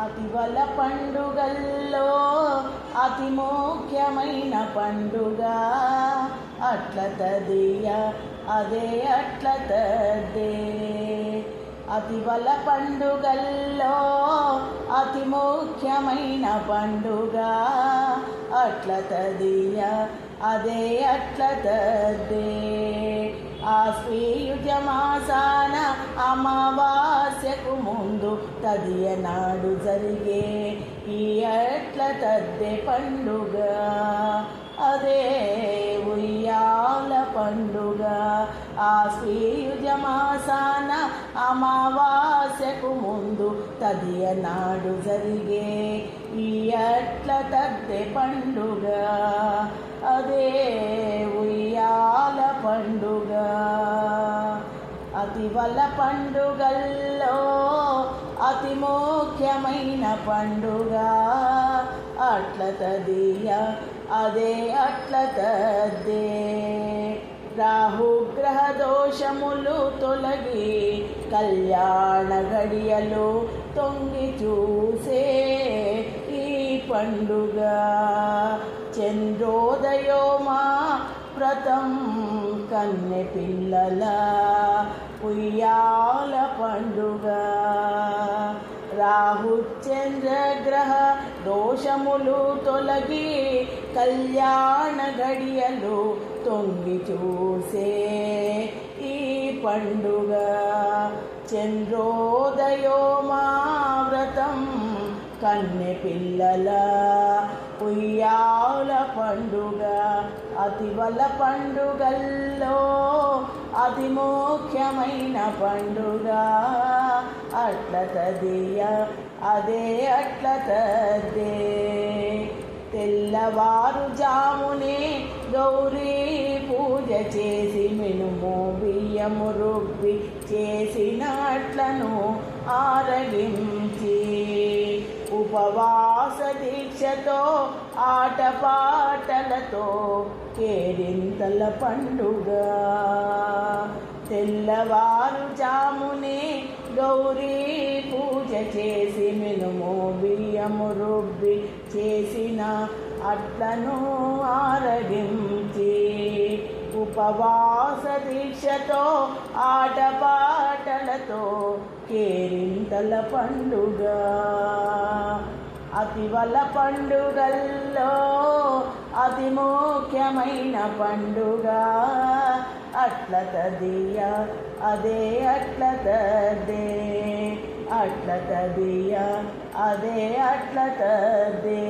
అతివల పండుగల్లో అతి ముఖ్యమైన పండుగ. అట్ల తదియ అదే అట్ల తదే. అతివల పండుగల్లో అతి ముఖ్యమైన పండుగ. అట్ల తదియ అదే అట్ల తదే. ఆ శ్రీయుజమాసాన అమావా అమావాస్యకు ముందు తదియ నాడు జరిగే ఈ అట్ల తద్దె పండుగ అదే ఉయ్యాల పండుగ ఆశ్వీయుజమాసాన అమావాస్యకు ముందు తదియ నాడు జరిగే ఈ అట్ల తద్దె పండుగ అదే అతివల పండుగల్లో అతి ముఖ్యమైన పండుగ. అట్ల తదియ అదే అట్ల తదే రాహుగ్రహ దోషములు తొలగి కళ్యాణ గడియలు తొంగి చూసే ఈ పండుగ. చంద్రోదయోమా వ్రతం కన్నె పిల్లల ఉయ్యాల పండుగ. రాహు చంద్రగ్రహ దోషములు తొలగి కళ్యాణ గడియలు తొంగి చూసే ఈ పండుగ. చంద్రోదయోమా కన్నె పిల్లల ఉయ్యాల పండుగ అతివల పండుగల్లో అతి ముఖ్యమైన పండుగ. అట్ల తదియ అదే అట్ల తద్దే. తెల్లవారుజామునే గౌరీ పూజ చేసి మినుము బియ్యము రుబ్బి చేసినట్లను ఆరగించి ఉపవాస దీక్షతో ఆటపాటలతో కేరింతల పండుగ. తెల్లవారుజామునే గౌరీ పూజ చేసి మినుము బియ్యము రుబ్బి చేసిన అట్లను ఆరగించి ఉపవాస దీక్షతో ఆటపాటలతో కేరింతల పండుగ. అతివల పండుగల్లో అతి ముఖ్యమైన పండుగ. అట్ల తదియ అదే అట్ల తదే అట్ల తదియ అదే అట్ల తదే